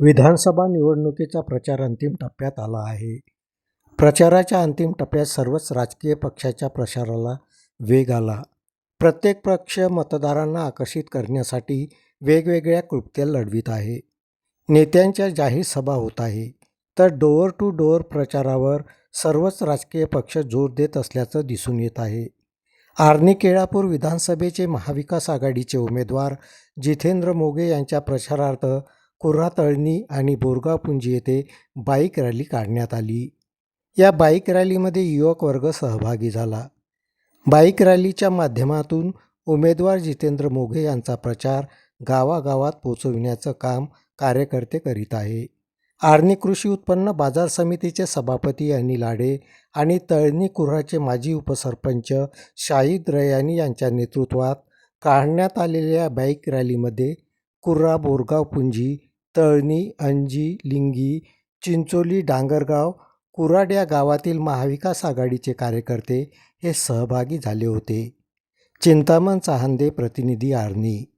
विधानसभा निवडणुकीचा प्रचार अंतिम टप्प्यात आला आहे. प्रचाराच्या अंतिम टप्प्यात सर्वच राजकीय पक्षाच्या प्रचाराला वेग आला. प्रत्येक पक्ष मतदारांना आकर्षित करण्यासाठी वेगवेगळ्या कृत्या लढवित आहे. नेत्यांच्या जाहीर सभा होत आहे. तर डोअर टू डोअर प्रचारावर सर्वच राजकीय पक्ष जोर देत असल्याचं दिसून येत आहे. आर्णी केळापूर विधानसभेचे महाविकास आघाडीचे उमेदवार जितेंद्र मोगे यांच्या प्रचारार्थ कुऱ्हातळणी आणि बोरगावपुंजी येथे बाईक रॅली काढण्यात आली. या बाईक रॅलीमध्ये युवक वर्ग सहभागी झाला. बाईक रॅलीच्या माध्यमातून उमेदवार जितेंद्र मोघे यांचा प्रचार गावागावात पोचविण्याचं काम कार्यकर्ते करीत आहे. आर्णी कृषी उत्पन्न बाजार समितीचे सभापती अनिल आडे आणि तळणी कुर्हाचे माजी उपसरपंच शाहिद रयानी यांच्या नेतृत्वात काढण्यात आलेल्या बाईक रॅलीमध्ये कुर्रा बोरगाव पुंजी तळणी अंजी लिंगी चिंचोली डांगरगाव कुराड या गावातील महाविकास आघाडीचे कार्यकर्ते हे सहभागी झाले होते. चिंतामण चहांदे प्रतिनिधी आर्णी.